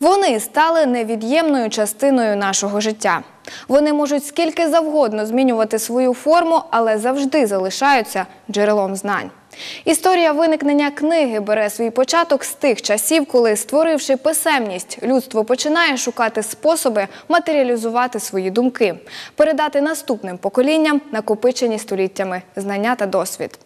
Вони стали невід'ємною частиною нашого життя. Вони можуть скільки завгодно змінювати свою форму, але завжди залишаються джерелом знань. Історія виникнення книги бере свій початок з тих часів, коли, створивши писемність, людство починає шукати способи матеріалізувати свої думки, передати наступним поколінням накопичені століттями знання та досвід.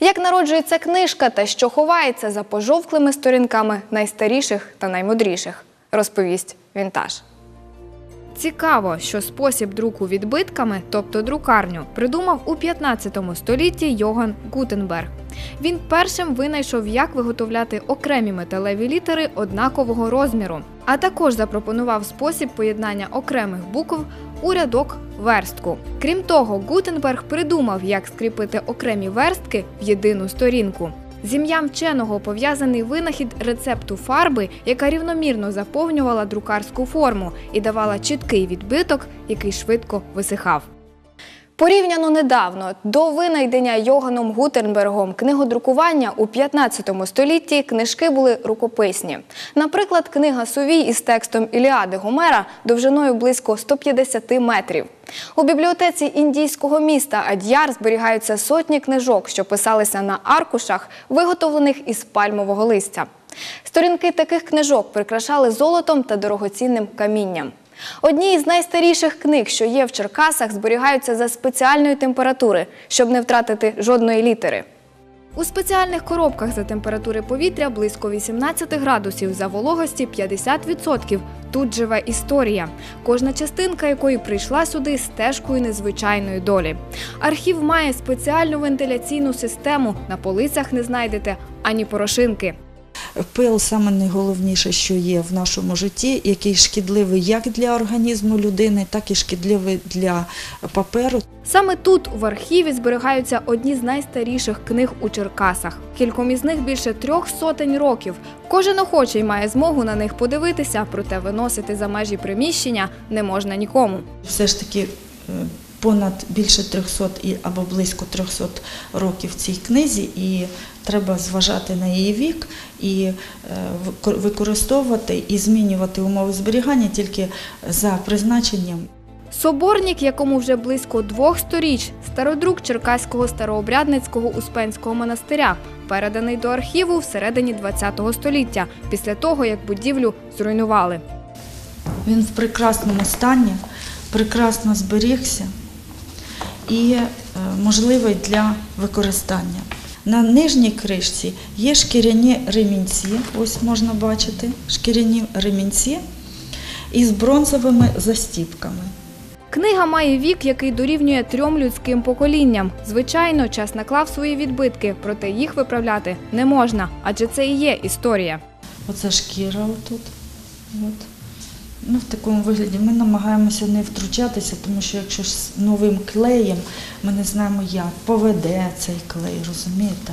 Як народжується книжка та що ховається за пожовклими сторінками найстаріших та наймудріших, розповість вінтаж. Цікаво, що спосіб друку відбитками, тобто друкарню, придумав у 15 столітті Йоган Гутенберг. Він першим винайшов, як виготовляти окремі металеві літери однакового розміру, а також запропонував спосіб поєднання окремих букв у рядок верстку. Крім того, Гутенберг придумав, як скріпити окремі верстки в єдину сторінку. З ім'ям вченого пов'язаний винахід рецепту фарби, яка рівномірно заповнювала друкарську форму і давала чіткий відбиток, який швидко висихав. Порівняно недавно до винайдення Йоганом Гутенбергом книгодрукування у 15 столітті книжки були рукописні. Наприклад, книга Сувій із текстом Іліади Гомера довжиною близько 150 метрів. У бібліотеці індійського міста Адьяр зберігаються сотні книжок, що писалися на аркушах, виготовлених із пальмового листя. Сторінки таких книжок прикрашали золотом та дорогоцінним камінням. Одні із найстаріших книг, що є в Черкасах, зберігаються за спеціальної температури, щоб не втратити жодної літери. У спеціальних коробках за температури повітря близько 18 градусів, за вологості 50%. Тут живе історія, кожна частинка якої прийшла сюди стежкою незвичайної долі. Архів має спеціальну вентиляційну систему. На полицях не знайдете ані порошинки. Пил саме найголовніше, що є в нашому житті, який шкідливий як для організму людини, так і шкідливий для паперу. Саме тут, в архіві, зберігаються одні з найстаріших книг у Черкасах. Кільком із них більше трьох сотень років. Кожен охочий має змогу на них подивитися, проте виносити за межі приміщення не можна нікому. Все ж таки е, понад більше 300 і- або близько 300 років цій книзі, і треба зважати на її вік і е, використовувати і змінювати умови зберігання тільки за призначенням. Соборник, якому вже близько двох сторіч, стародрук Черкаського старообрядницького Успенського монастиря, переданий до архіву всередині ХХ століття, після того, як будівлю зруйнували. Він в прекрасному стані, прекрасно зберігся і е, можливий для використання. На нижній кришці є шкіряні ремінці, ось можна бачити, шкіряні ремінці із бронзовими застіпками. Книга має вік, який дорівнює трьом людським поколінням. Звичайно, час наклав свої відбитки, проте їх виправляти не можна, адже це і є історія. Оце шкіра отут. От. Ну, в такому вигляді ми намагаємося не втручатися, тому що якщо з новим клеєм, ми не знаємо, як поведе цей клей, розумієте?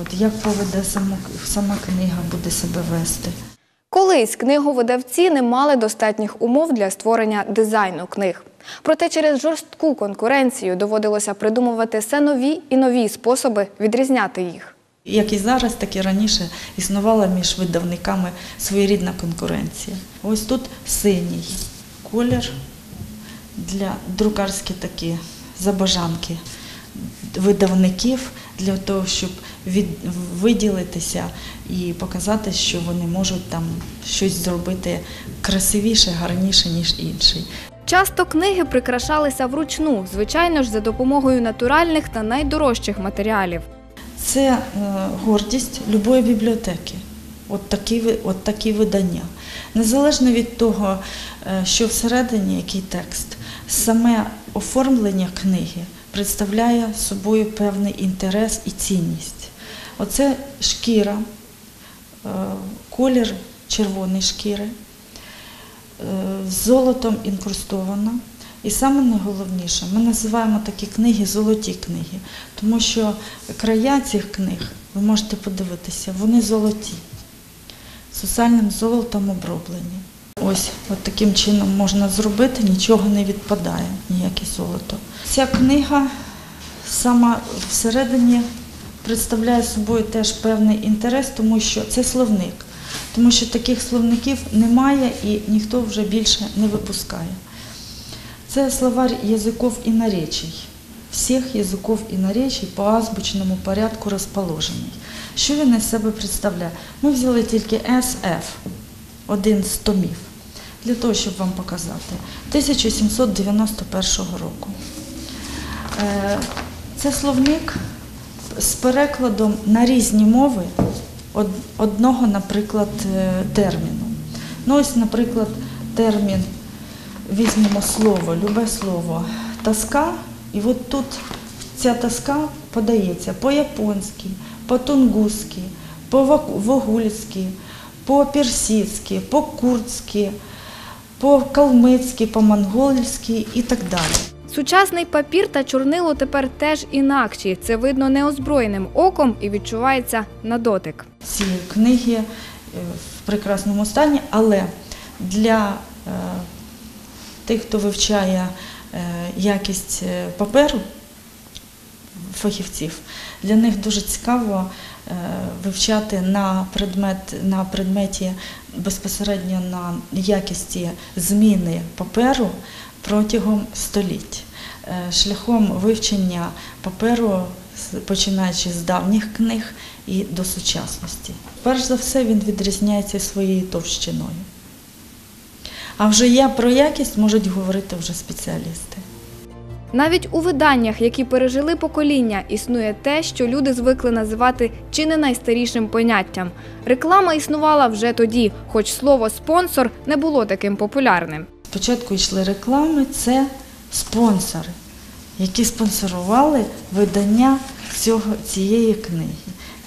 От, як поведе саму, сама книга буде себе вести. Колись книговидавці не мали достатніх умов для створення дизайну книг. Проте через жорстку конкуренцію доводилося придумувати все нові і нові способи відрізняти їх. Як і зараз, так і раніше існувала між видавниками своєрідна конкуренція. Ось тут синій колір для друкарські такі забажанки видавників для того, щоб від, виділитися і показати, що вони можуть там щось зробити красивіше, гарніше, ніж інший. Часто книги прикрашалися вручну, звичайно ж, за допомогою натуральних та найдорожчих матеріалів. Це е, гордість любої бібліотеки. От такі, от такі видання. Незалежно від того, е, що всередині який текст, саме оформлення книги представляє собою певний інтерес і цінність. Оце шкіра, е, колір червоної шкіри, з золотом інкрустована. І саме найголовніше, ми називаємо такі книги золоті книги, тому що края цих книг, ви можете подивитися, вони золоті, сусальним золотом оброблені. Ось от таким чином можна зробити, нічого не відпадає, ніяке золото. Ця книга сама всередині представляє собою теж певний інтерес, тому що це словник. тому що таких словників немає і ніхто вже більше не випускає. Це словарь язиков і наречий. Всіх язиков і наречий по азбучному порядку розположений. Що він із себе представляє? Ми взяли тільки SF, один з томів, для того, щоб вам показати. 1791 року. Е, Це словник з перекладом на різні мови одного, наприклад, е, терміну. Ну, ось, наприклад, термін, візьмемо слово, любе слово, тоска, і от тут ця тоска подається по-японськи, по-тунгусски, по-вогульськи, по-персидськи, по-курдськи, по-калмицьки, по-монгольськи і так далі. Сучасний папір та чорнило тепер теж інакші. Це видно неозброєним оком і відчувається на дотик. ці книги е, в прекрасному стані, але для е, тих, хто вивчає е, якість е, паперу, фахівців, для них дуже цікаво е, вивчати на, предмет, на предметі безпосередньо на якісті зміни паперу протягом століть. Шляхом вивчення паперу, починаючи з давніх книг і до сучасності. Перш за все, він відрізняється своєю товщиною. А вже я про якість можуть говорити вже спеціалісти. Навіть у виданнях, які пережили покоління, існує те, що люди звикли називати чи не найстарішим поняттям. Реклама існувала вже тоді, хоч слово спонсор не було таким популярним. Спочатку йшли реклами, це спонсори, які спонсорували видання цього, цієї книги.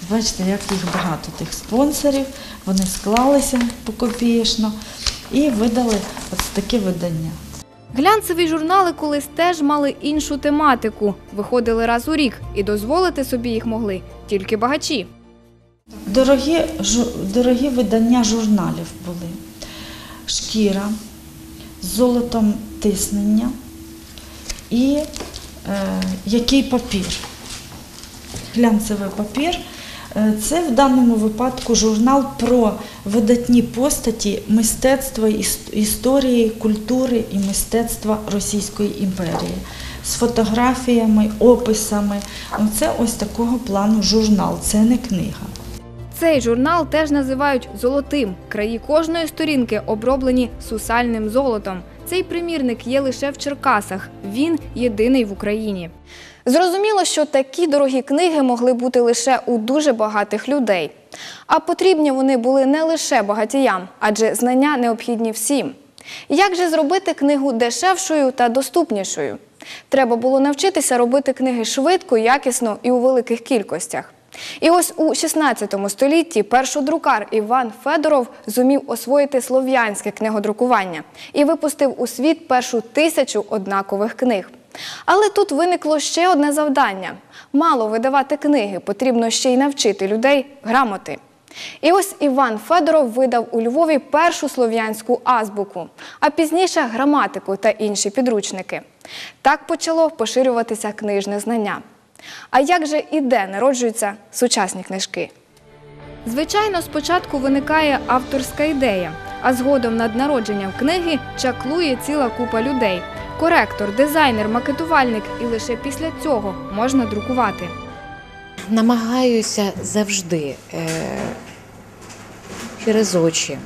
Бачите, як їх багато тих спонсорів, вони склалися покопієшно і видали ось таке видання. Глянцеві журнали колись теж мали іншу тематику, виходили раз у рік, і дозволити собі їх могли тільки багачі. Дорогі, дорогі видання журналів були. Шкіра з золотом тиснення і е, який папір. Глянцевий папір. Е, Це в даному випадку журнал про видатні постаті мистецтва, іс- історії, культури і мистецтва Російської імперії з фотографіями, описами. Це ось такого плану журнал, це не книга. Цей журнал теж називають золотим. Краї кожної сторінки оброблені сусальним золотом. Цей примірник є лише в Черкасах. Він єдиний в Україні. Зрозуміло, що такі дорогі книги могли бути лише у дуже багатих людей. А потрібні вони були не лише багатіям, адже знання необхідні всім. Як же зробити книгу дешевшою та доступнішою? Треба було навчитися робити книги швидко, якісно і у великих кількостях. І ось у 16 столітті першодрукар Іван Федоров зумів освоїти слов'янське книгодрукування і випустив у світ першу тисячу однакових книг. Але тут виникло ще одне завдання: мало видавати книги, потрібно ще й навчити людей грамоти. І ось Іван Федоров видав у Львові першу слов'янську азбуку, а пізніше граматику та інші підручники. Так почало поширюватися книжне знання. А як же і де народжуються сучасні книжки? Звичайно, спочатку виникає авторська ідея, а згодом над народженням книги чаклує ціла купа людей: коректор, дизайнер, макетувальник, і лише після цього можна друкувати. намагаюся завжди е, через очі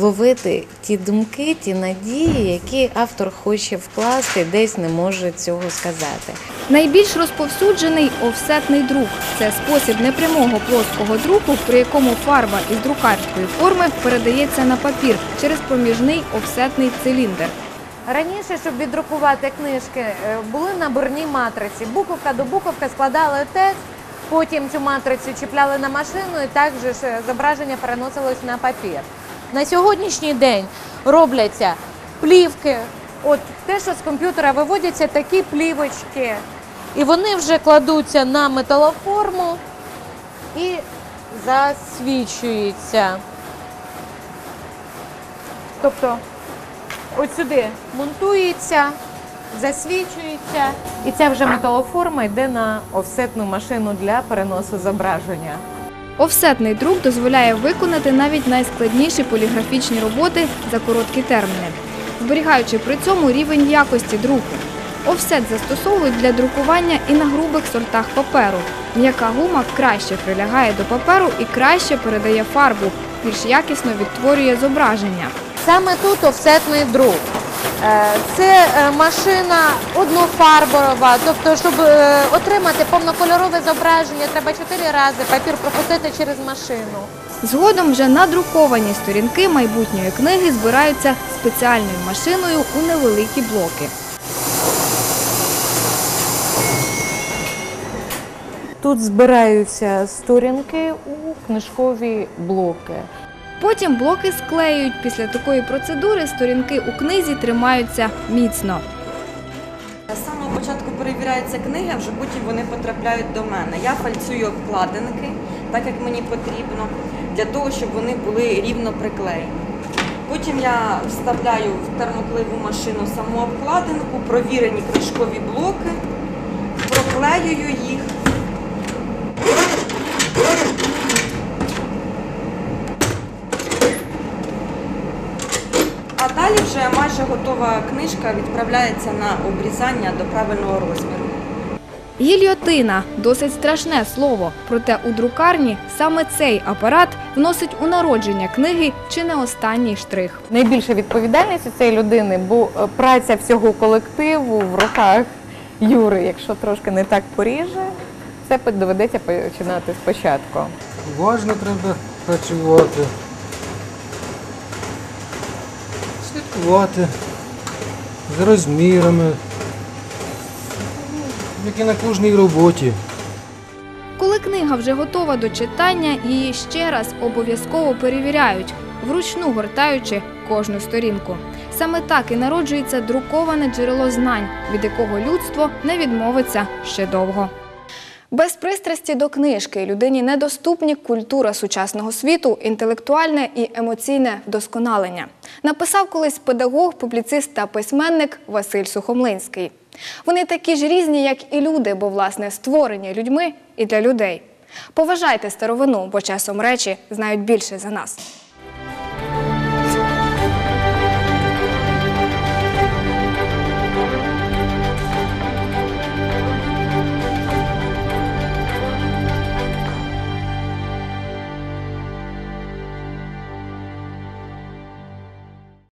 ловити ті думки, ті надії, які автор хоче вкласти, десь не може цього сказати. Найбільш розповсюджений офсетний друк це спосіб непрямого плоского друку, при якому фарба із друкарської форми передається на папір через проміжний офсетний циліндр. Раніше, щоб віддрукувати книжки, е, були наборні матриці. Буковка до буковки складали текст, потім цю матрицю чіпляли на машину і так же ж е, зображення переносилось на папір. На сьогоднішній день робляться плівки. От те, що з комп'ютера виводяться такі плівочки, і вони вже кладуться на металоформу і засвічуються. Тобто От сюди монтується, засвічується, і ця вже металоформа йде на офсетну машину для переносу зображення. Офсетний друк дозволяє виконати навіть найскладніші поліграфічні роботи за короткі терміни, зберігаючи при цьому рівень якості друку. Офсет застосовують для друкування і на грубих сортах паперу. М'яка гума краще прилягає до паперу і краще передає фарбу, більш якісно відтворює зображення. Саме тут офсетний друк. Е, Це е, машина однофарбова, тобто, щоб е, отримати повнокольорове зображення, треба чотири рази папір пропустити через машину. Згодом вже надруковані сторінки майбутньої книги збираються спеціальною машиною у невеликі блоки. Тут збираються сторінки у книжкові блоки. Потім блоки склеюють. Після такої процедури сторінки у книзі тримаються міцно. З самого початку перевіряються книги, а вже потім вони потрапляють до мене. Я фальцюю обкладинки, так як мені потрібно, для того, щоб вони були рівно приклеєні. Потім я вставляю в термоклеєву машину саму обкладинку, провірені книжкові блоки, проклеюю їх. А далі вже майже готова книжка відправляється на обрізання до правильного розміру. Гільйотина досить страшне слово, проте у друкарні саме цей апарат вносить у народження книги чи не останній штрих. Найбільша відповідальність у цієї людини, бо е, праця всього колективу в руках Юри, якщо трошки не так поріже, це доведеться починати спочатку. Уважно треба працювати. Слідкувати за розмірами, як і на кожній роботі. Коли книга вже готова до читання, її ще раз обов'язково перевіряють, вручну гортаючи кожну сторінку. Саме так і народжується друковане джерело знань, від якого людство не відмовиться ще довго. Без пристрасті до книжки людині недоступні культура сучасного світу, інтелектуальне і емоційне вдосконалення. Написав колись педагог, публіцист та письменник Василь Сухомлинський. Вони такі ж різні, як і люди, бо власне створені людьми і для людей. Поважайте старовину, бо часом речі знають більше за нас.